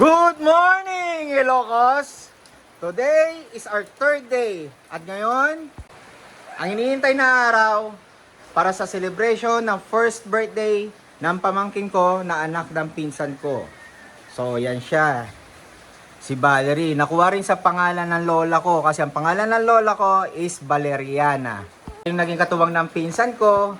Good morning, Ilocos! Today is our third day. At ngayon, ang iniintay na araw para sa celebration ng first birthday ng pamangkin ko na anak ng pinsan ko. So, yan siya. Si Valerie. Nakuha rin sa pangalan ng lola ko kasi ang pangalan ng lola ko is Valeriana. Yung naging katuwang ng pinsan ko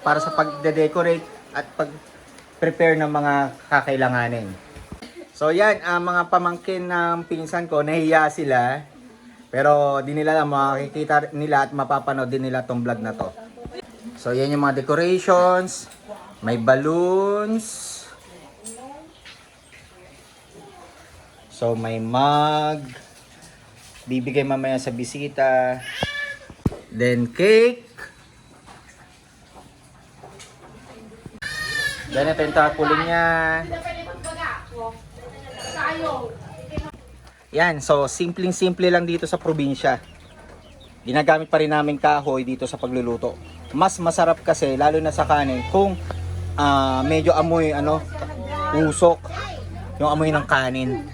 para sa pagde-decorate at pag-prepare ng mga kakailanganin. So yan, ang mga pamangkin ng pinsan ko, nahiya sila. Pero di nila lang makikita nila at mapapanood din nila tong vlog na to. So yan yung mga decorations, may balloons. So may mug. Bibigay mamaya sa bisita. Then cake. Then ito yung tarpaulin niya. Yan, so simpleng-simple lang dito sa probinsya. Ginagamit pa rin namin kahoy dito sa pagluluto. Mas masarap kasi, lalo na sa kanin, kung ah, medyo amoy, ano, usok, yung amoy ng kanin.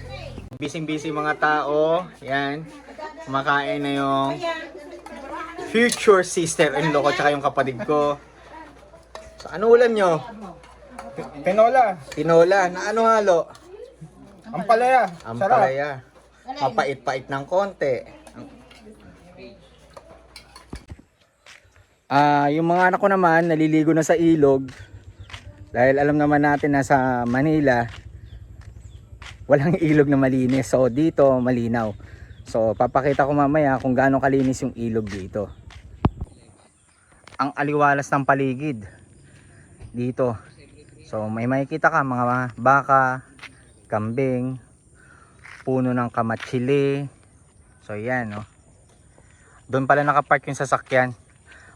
Busy-busy mga tao, yan, kumakain na yung future sister-in-law ko, tsaka yung kapatid ko. So, ano ulam nyo? Tinola, Tinola, na ano halo? Ang palaya, Ang sarap. palaya. Mapait-pait ng konti. Ah, yung mga anak ko naman naliligo na sa ilog. Dahil alam naman natin na sa Manila walang ilog na malinis. So dito malinaw. So papakita ko mamaya kung gaano kalinis yung ilog dito. Ang aliwalas ng paligid dito. So may makikita ka mga baka, kambing, puno ng kamatsili. So yan, no. Doon pala nakapark yung sasakyan.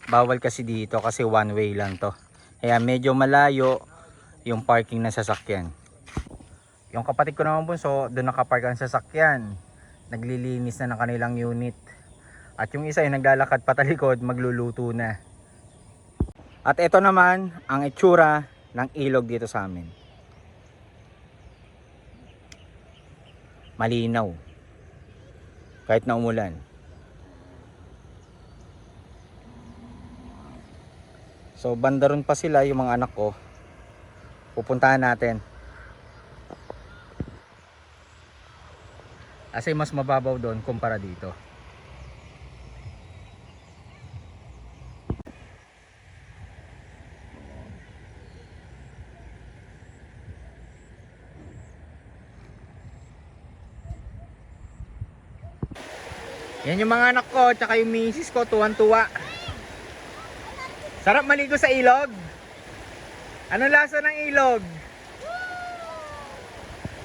Bawal kasi dito kasi one way lang to. Kaya medyo malayo yung parking ng sasakyan. Yung kapatid ko naman bunso, doon nakapark ang sasakyan. Naglilinis na ng kanilang unit. At yung isa yung naglalakad patalikod, magluluto na. At ito naman ang itsura ng ilog dito sa amin. Malinaw. Kahit na umulan. So banda ron pa sila yung mga anak ko. Pupuntahan natin. Kasi mas mababaw doon kumpara dito Yan yung mga anak ko, tsaka yung misis ko, tuwan-tuwa. Sarap maligo sa ilog. Anong lasa ng ilog?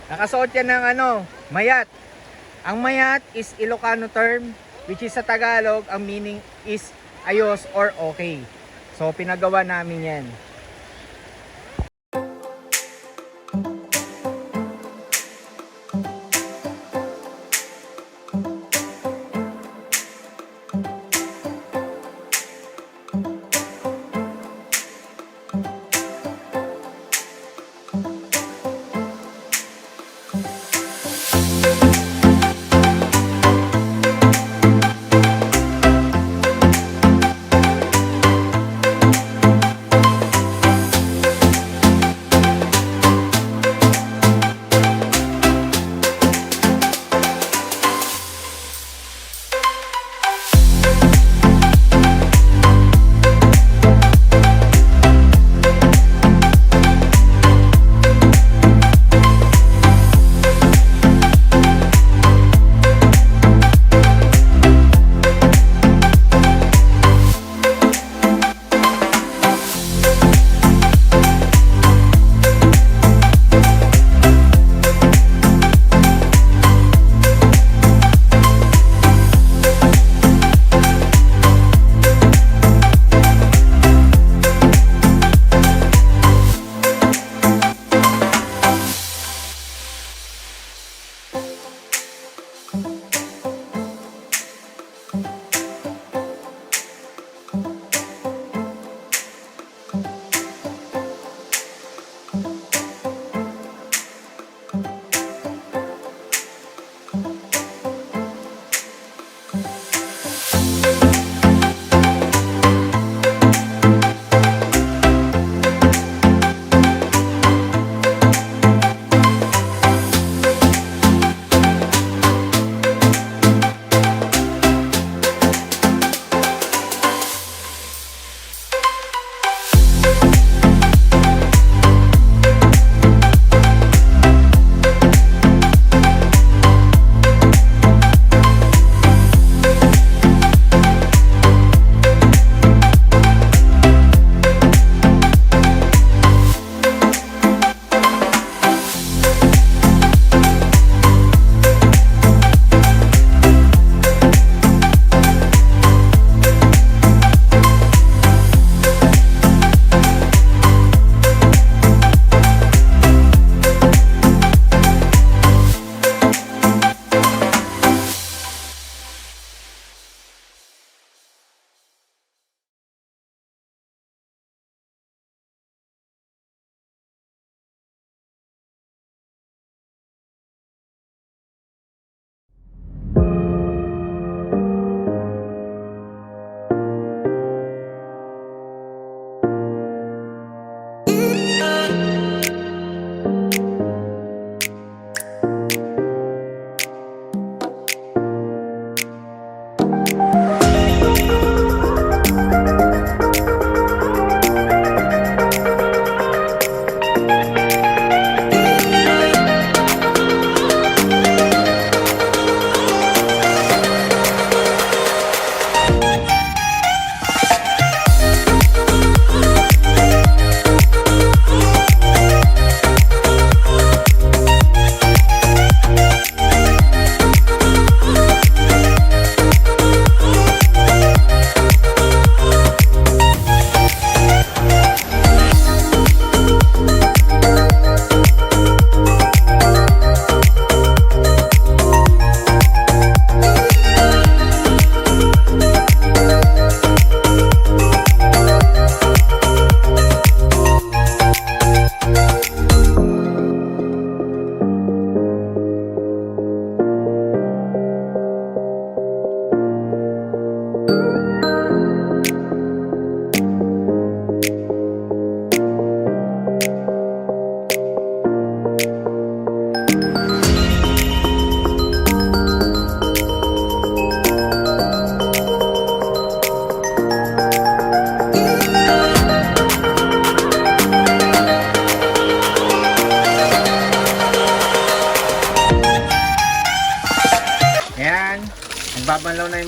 Nakasuot yan ng ano, mayat. Ang mayat is Ilocano term, which is sa Tagalog, ang meaning is ayos or okay. So, pinagawa namin yan.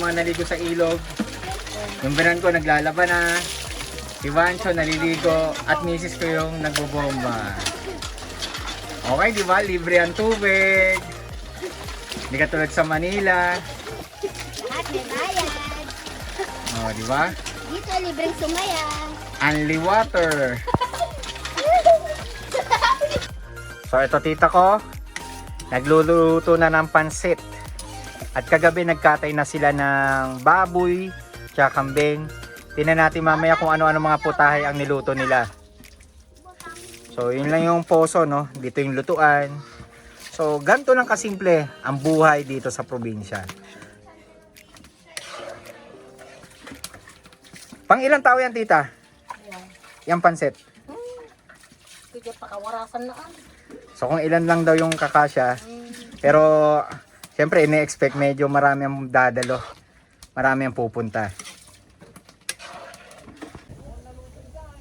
Mga naligo sa ilog. Yung binan ko naglalaba na. Si Vancho naliligo at misis ko yung nagbobomba. Okay, di ba? Libre ang tubig. Hindi ka tulad sa Manila. At may bayad. Oh, di ba? Dito, libreng sumaya. Only water. So ito tita ko, nagluluto na ng pansit. At kagabi nagkatay na sila ng baboy, tsaka kambing. Tingnan natin mamaya kung ano-ano mga putahe ang niluto nila. So yun lang yung poso no, dito yung lutuan. So ganito lang kasimple ang buhay dito sa probinsya. Pang ilang tao yan tita? Yung pansit. Sige, pakawarasan na. So kung ilan lang daw yung kakasya, pero siyempre ine-expect medyo marami ang dadalo. Marami ang pupunta.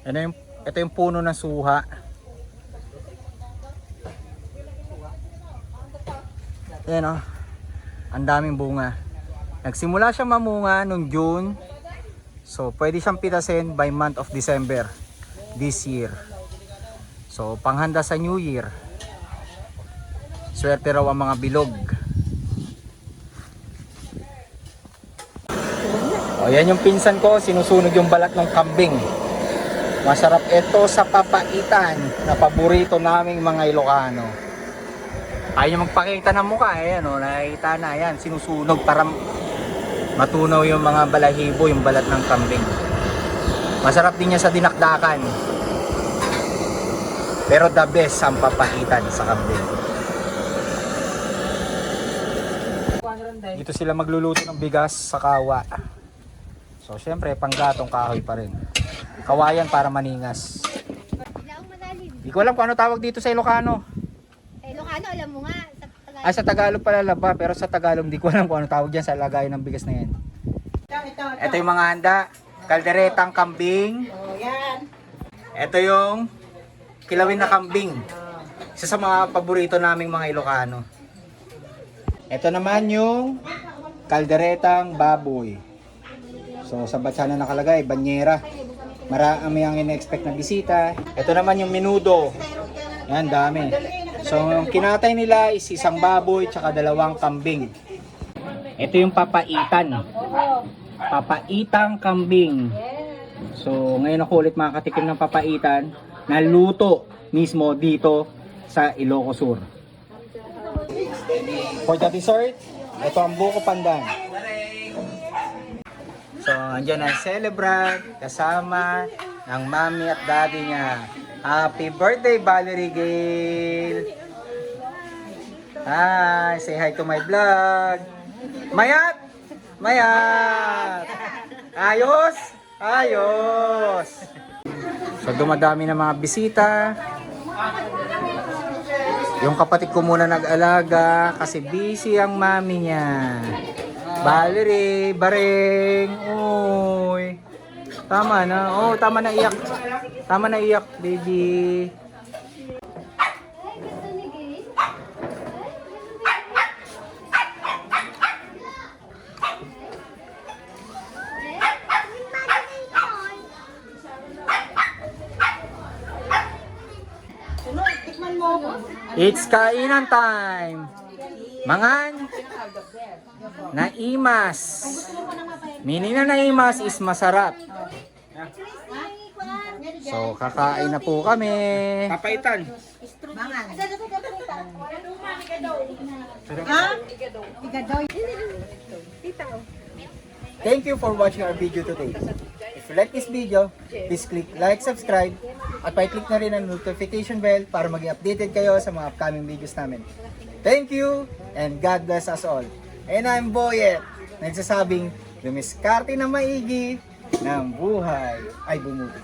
Ito yung, ito yung puno ng suha. Ayan o. Ang daming bunga. Nagsimula siya mamunga nung June. So pwede siyang pitasin by month of December this year. So, panghanda sa New Year. Swerte raw ang mga bilog. O, yan yung pinsan ko, sinusunog yung balat ng kambing. Masarap ito sa papaitan na paborito naming mga Ilocano. Ayaw magpakita ng mukha, eh, ano, nakikita na, yan, sinusunog para matunaw yung mga balahibo, yung balat ng kambing. Masarap din niya sa dinakdakan. Pero the best ang papaitan sa kambing. Dito sila magluluto ng bigas sa kawa. So syempre panggatong kahoy pa rin. Kawayan para maningas. Ilaong malalim. Hindi ko alam kung ano tawag dito sa Ilocano. Eh, Lucano, alam mo nga. Sa Tagalog. Ah, sa Tagalog pala laba, pero sa Tagalog hindi ko alam kung ano tawag dyan sa lagayan ng bigas na yan. Ito yung mga handa. Kalderetang kambing. Ito yung kilawin na kambing. Isa sa mga paborito naming mga Ilocano. Ito naman yung kalderetang baboy. So sa batsa na nakalagay, banyera. Marami ang ina-expect na bisita. Ito naman yung minudo. Yan, dami. So yung kinatay nila is isang baboy tsaka dalawang kambing. Ito yung papaitan. Papaitang kambing. So ngayon ako ulit makakatikim ng papaitan na luto mismo dito sa Ilocos Sur. For the dessert, ito ang buko pandan. So, andyan ang celebrant kasama ng mami at daddy niya. Happy birthday, Valerie Gale! Hi! Say hi to my vlog! Mayat! Mayat! Ayos! Ayos! So, dumadami na mga bisita. Yung kapatid ko muna nag-alaga kasi busy ang mami niya. Valerie, Bareng, uy. Tama na. Oh, tama na iyak. Tama na iyak, baby. It's kainan time. Mangan. Naimas. Meaning na naimas is masarap. So, kakain na po kami. Papaitan. Thank you for watching our video today. If you like this video, please click like, subscribe, at pa-click na rin ang notification bell para maging updated kayo sa mga upcoming videos namin. Thank you, and God bless us all. And I'm Boyet, nagsasabing, lumiskarte na maigi ng buhay ay bumuti.